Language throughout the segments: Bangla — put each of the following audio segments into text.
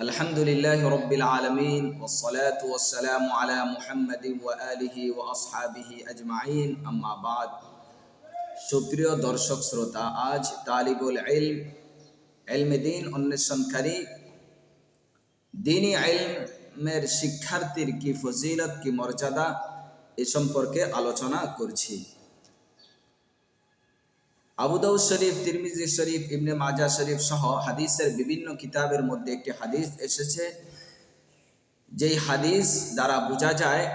الحمد لله رب العالمين والصلاة والسلام على محمد وآله وأصحابه أجمعين أما بعد সুপ্রিয় দর্শক শ্রোতা আজ তালিবুল ইলম এলমে দিন অন্বেষণকারী দিনী ইলমের শিক্ষার্থীর কি ফজিলত কি মর্যাদা এ সম্পর্কে আলোচনা করছি আবুদাউ শরীফ, তিরমিজি শরীফ, ইবনে মাজা শরীফ সহ হাদিসের বিভিন্ন কিতাবের মধ্যে একটি হাদিস এসেছে। যেই হাদিস দ্বারা বোঝা যায়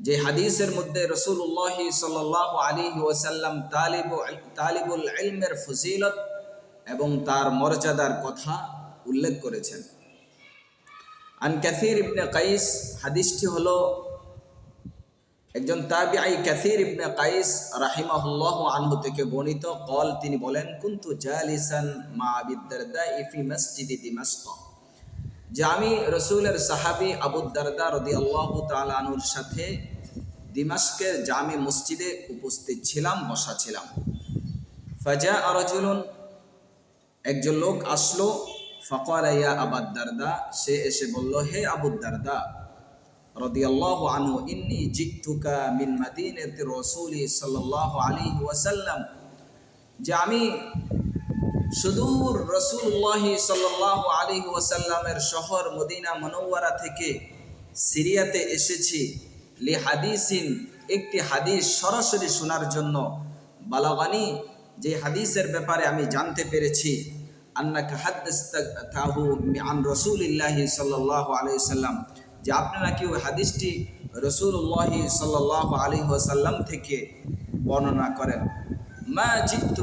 যে হাদিসের মধ্যে রসুল রসুল্লাহ সাল্লাহ আলী ওসাল্লাম তালিব তালিবুল ইলমের ফজিলত এবং তার মর্যাদার কথা উল্লেখ করেছেন। আন ক্যাথির ইবনে কাইস, হাদিসটি হলো একজন তাবিআই কাসির ইবনে কাইস রাহিমাহুল্লাহ আনহু থেকে বর্ণিত কল তিনি বলেন, কুন্তু জালিসান মা আবিদ্দারদা ইফি মসজিদি দিমাশক যে আমি রসুলের সাহাবি আবুদ্দারদা রদি আল্লাহ তালানুর সাথে দিমাশকের জামে মসজিদে উপস্থিত ছিলাম, বসা ছিলাম। ফাজা আর আরজুলুন একজন লোক আসলো ফকর ইয়া আবাদ্দারদা সে এসে বলল, হে আবুদ্দারদা ইন্নি মিন যে আমি সুদূর শহর মদিনা মনওয়ারা থেকে সিরিয়াতে এসেছি লি হাদিসিন, একটি হাদিস সরাসরি শোনার জন্য। বালাগানি, যে হাদিসের ব্যাপারে আমি জানতে পেরেছি, আন্নাকা হাদ্দাস্তাহু আন রাসূলিল্লাহি সাল্লাল্লাহু আলাইহি যে আপনারা কি ওই হাদিসটি রসুল্লাহি সাল্লাহ আলী ওসাল্লাম থেকে বর্ণনা করেন। মা জিত্তু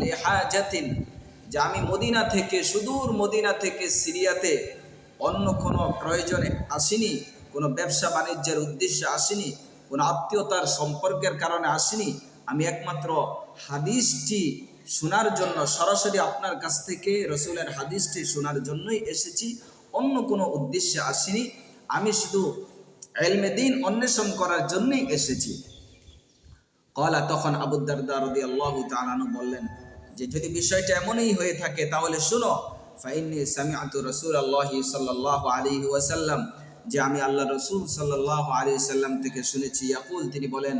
লেহাজাতিন যে আমি মদিনা থেকে, সুদূর মদিনা থেকে সিরিয়াতে অন্য কোনো প্রয়োজনে আসিনি, কোনো ব্যবসা বাণিজ্যের উদ্দেশ্যে আসিনি, কোনো আত্মীয়তার সম্পর্কের কারণে আসিনি, আমি একমাত্র হাদিসটি শোনার জন্য সরাসরি আপনার কাছ থেকে, রসুলের হাদিসটি শোনার জন্যই এসেছি। অন্য কোনো উদ্দেশ্যে আসিনি। আমি শুধু এলমে দিন অন্বেষণ করার জন্যই এসেছি। কলা তখন আবুদ্দারদা রদি আল্লাহ তালানু বললেন, যে যদি বিষয়টা এমনই হয়ে থাকে, তাহলে শুনো ফাইনি সামিআতু রসুল আল্লাহ সাল্লাহ আলী ওয়াসাল্লাম, যে আমি আল্লাহ রসুল সাল্লাহ আলী সাল্লাম থেকে শুনেছি। ইয়াকুল, তিনি বলেন,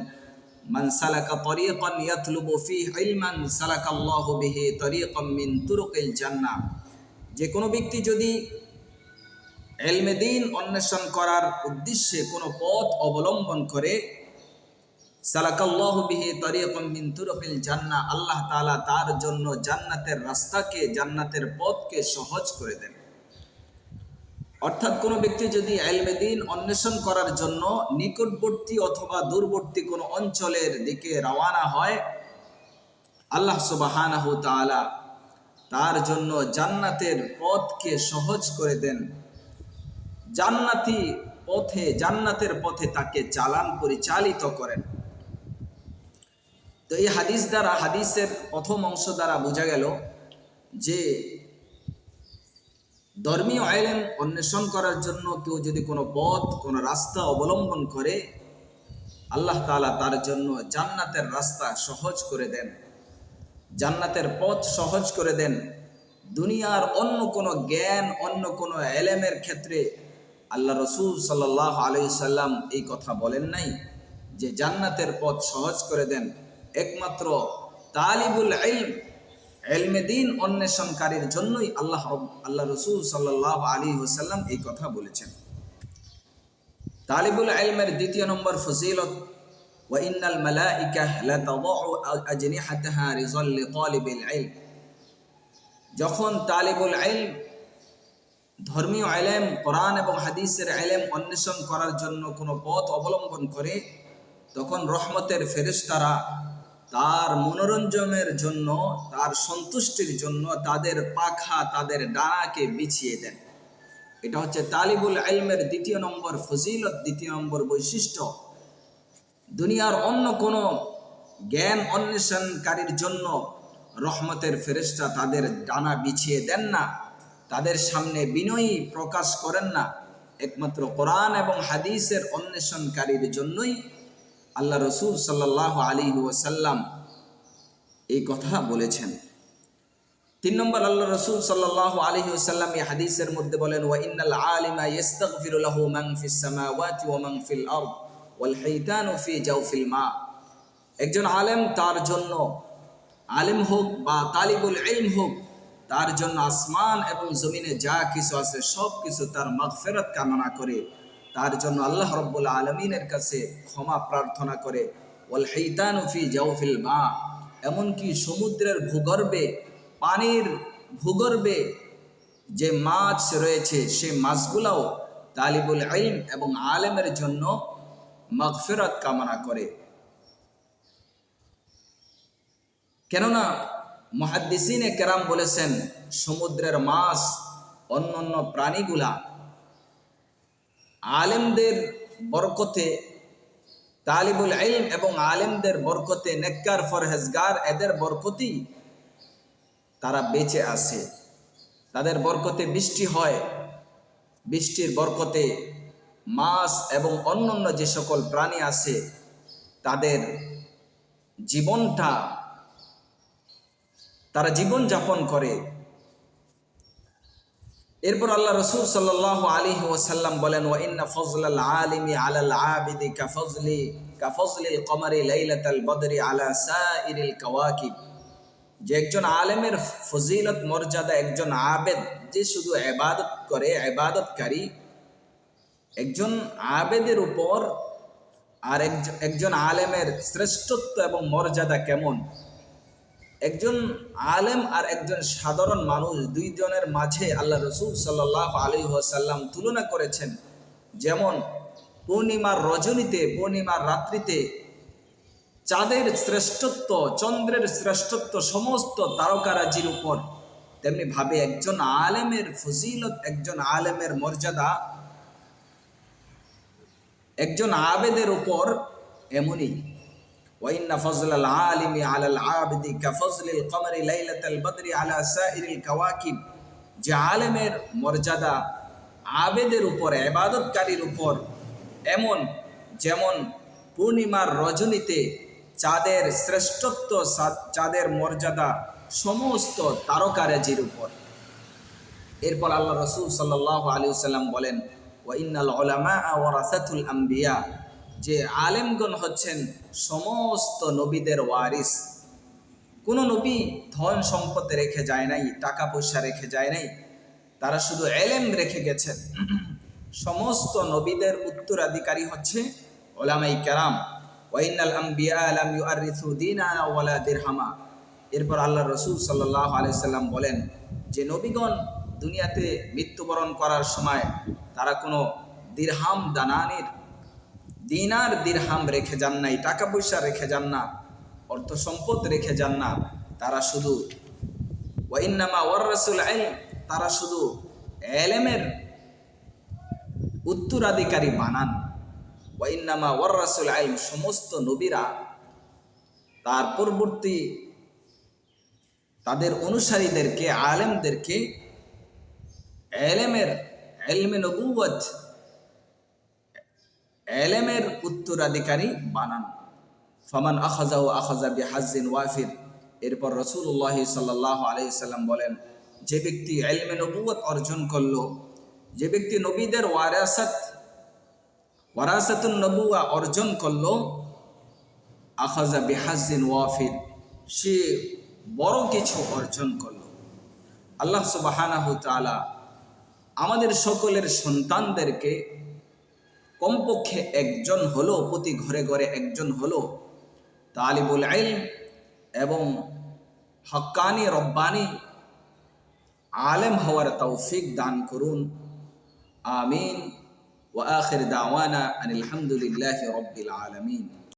মান সালাকা তরিকান ইয়াতলুবু ফিহি ইলমান, সালাকাল্লাহু বিহি তরিকাম মিন তুরুকিল জান্নাহ। যে কোনো ব্যক্তি যদি এলমেদিন অন্বেষণ করার উদ্দেশ্যে কোনো পথ অবলম্বন করে সালাকাল্লাহবিহি তরিকম মিন তুরকিল জান্না আল্লাহ তাআলা তার জন্য জান্নাতের রাস্তাকে, জান্নাতের পথকে সহজ করে দেন। অর্থাৎ কোনো ব্যক্তি যদি এলমেদিন অন্বেষণ করার জন্য নিকটবর্তী অথবা দূরবর্তী কোনো অঞ্চলের দিকে রওয়ানা হয়, আল্লাহ সুবাহানাহু তার জন্য জান্নাতের পথকে সহজ করে দেন। জান্নাতি পথে, জান্নাতের পথে তাকে চালান পরিচালিত করেন। তো এই হাদিস দ্বারা, হাদিসের প্রথম অংশ দ্বারা বোঝা গেল যে ধর্মীয় আইলেন অন্বেষণ করার জন্য কেউ যদি কোনো পথ, কোনো রাস্তা অবলম্বন করে, আল্লাহ তালা তার জন্য জান্নাতের রাস্তা সহজ করে দেন। জান্নাতের পথ সহজ করে দেন। দুনিয়ার অন্য কোনো জ্ঞান, অন্য কোনো এলেমের ক্ষেত্রে আল্লাহ রসুল সাল্লাহ আলি সাল্লাম এই কথা বলেন নাই যে জান্নাতের পথ সহজ করে দেন একমাত্র তালিবুল ইলম এলমে দিন অন্বেষণকারীর জন্যই আল্লাহ আল্লাহ রসুল সাল্লাহ আলী ওসাল্লাম এই কথা বলেছেন তালিবুল ইলমের দ্বিতীয় নম্বর ফজিলত وإن الملائكة لتضع أجنحتها رضا لطالب العلم যখন তালিবুল ইলম ধর্মীয় আলেম, কোরআন এবং হাদিসের আলেম অন্বেষণ করার জন্য কোনো পথ অবলম্বন করে তখন রহমতের ফেরেশতারা তার মনোরঞ্জনের জন্য, তার সন্তুষ্টির জন্য তাদের পাখা, তাদের ডানাকে বিছিয়ে দেন। এটা হচ্ছে তালিবুল আলমের দ্বিতীয় নম্বর ফজিলত, দ্বিতীয় নম্বর বৈশিষ্ট্য। দুনিয়ার অন্য কোনো জ্ঞান অন্বেষণকারীর জন্য রহমতের ফেরেস্তা তাদের ডানা বিছিয়ে দেন না। তাদের সামনে বিনয়ী প্রকাশ করেন না। একমাত্র কোরআন এবং হাদিসের অন্বেষণকারীর জন্যই আল্লাহ রসুল সাল্লাহ আলী ওসাল্লাম এই কথা বলেছেন। তিন নম্বর, আল্লাহ রসুল সাল্লাহ আলহি ওসাল্লাম এই হাদিসের মধ্যে বলেন, ওয়া ইন্নাল আলিমা ইস্তাগফিরু লাহু মান ফিস সামাওয়াতি ওয়া মান ফিল ওয়াল হাইতানু ফি জাওফিল মা। একজন আলেম তার জন্য আলেম হোক বা তালিবুল ইলম হোক তার জন্য আসমান এবং জমিনে যা কিছু আছে, সব কিছু তার মাগফিরাত কামনা করে। তার জন্য আল্লাহ রব্বুল আলমিনের কাছে ক্ষমা প্রার্থনা করে। ওয়াল হাইতানু ফি জাওফিল মা। এমনকি সমুদ্রের ভূগর্ভে, পানির ভূগর্ভে যে মাছ রয়েছে সে মাছগুলাও তালিবুল ইলম এবং আলেমের জন্য মাগফিরাত কামনা করে। কেননা মহাদ্দিসিনে কেরাম বলেছেন, সমুদ্রের মাছ অন্য অন্য প্রাণীগুলা আলেমদের বরকতে, তালিবুল ইলম এবং আলেমদের বরকতে নেককার ফরহেজগার এদের বরকতি তারা বেঁচে আছে। তাদের বরকতে বৃষ্টি হয়। বৃষ্টির বরকতে মাছ এবং অন্যান্য যে সকল প্রাণী আছে, তাদের জীবনটা তারা জীবন যাপন করে। এরপর আল্লাহ রসুল সাল্লাহ আলী ওসাল্লাম বলেন ও ইন্না ফজলাল আলিমি আলাল আবিদি কাফজলি, কাফজলিল কমারি লাইলাতাল বদরি আলা সাইরিল কাওয়াকিব। যে একজন আলেমের ফজিলত, মর্যাদা একজন আবেদ, যে শুধু এবাদত করে, এবাদতকারী, একজন আবেদের উপর আর একজন আলেমের শ্রেষ্ঠত্ব এবং মর্যাদা কেমন? একজন আলেম আর একজন সাধারণ মানুষ দুইজনের মাঝে আল্লাহ রসুল সাল্লাহ আলী সাল্লাম তুলনা করেছেন। যেমন পূর্ণিমার রজনীতে, পূর্ণিমার রাত্রিতে চাঁদের শ্রেষ্ঠত্ব, চন্দ্রের শ্রেষ্ঠত্ব সমস্ত তারকারাজির উপর। তেমনি ভাবে একজন আলেমের ফজিলত, একজন আলেমের মর্যাদা, একজন আবেদের উপর এমনই। ওয়াইন্না ফজলাল আলিমি আলাল আবদি কাফজলিল কমরি লাইলাতাল বদরি আলা সাইরিল কাওয়াকিব যে আলেমের মর্যাদা আবেদের উপর এবাদতকারীর উপর এমন যেমন পূর্ণিমার রজনীতে চাঁদের শ্রেষ্ঠত্ব, চাঁদের মর্যাদা সমস্ত তারকারাজির উপর। এরপর আল্লাহ রসুল সাল্লাহ আলী সাল্লাম বলেন ওয়াইনাল ওলামা ওয়ারাসাতুল আম্বিয়া যে আলেমগণ হচ্ছেন সমস্ত নবীদের ওয়ারিস। কোনো নবী ধন সম্পদ রেখে যায় নাই, টাকা পয়সা রেখে যায় নাই, তারা শুধু এলেম রেখে গেছেন। সমস্ত নবীদের উত্তরাধিকারী হচ্ছে ওলামাই কেরাম। ওয়াইনাল আলাম ওয়ালা দিরহামা। এরপর আল্লাহ রসুল সাল্লাহ আলাইসাল্লাম বলেন, যে নবীগণ দুনিয়াতে মৃত্যুবরণ করার সময় তারা কোনো দিরহাম দানানির দিনার দিরহাম রেখে যান নাই টাকা পয়সা রেখে যান না অর্থ সম্পদ রেখে যান না, তারা শুধু ওয়াইনামা ওয়ার রসুল আইন, তারা শুধু এলেমের উত্তরাধিকারী বানান ওয়াইনামা রাসুল আইন, সমস্ত নবীরা তার পরবর্তী তাদের অনুসারীদেরকে, আলেমদেরকে এলেমের, এলমে নবুয়ত এলেমের উত্তরাধিকারী বানান। ফমান আখাজা ও আখাজা বি হাজিন ওয়াফির। এরপর রসুল্লাহ সাল্লাহ আলাইসাল্লাম বলেন, যে ব্যক্তি এলমে নবুয়ত অর্জন করল, যে ব্যক্তি নবীদের ওয়ারাসাত, ওয়ারাসাতুন নবুয়া অর্জন করল, আখাজা বিহাজিন ওয়াফির, সে বড় কিছু অর্জন করল। আল্লাহ সুবাহানাহ তালা আমাদের সকলের সন্তানদেরকে কমপক্ষে একজন হলো, প্রতি ঘরে ঘরে একজন হলো। তালিবুল আইল এবং হক্কানি, রব্বানি আলেম হওয়ার তৌফিক দান করুন। আমিন। ওয়া আখির দাওয়ানা আনিল হামদুলিল্লাহি আলমিন আলামিন।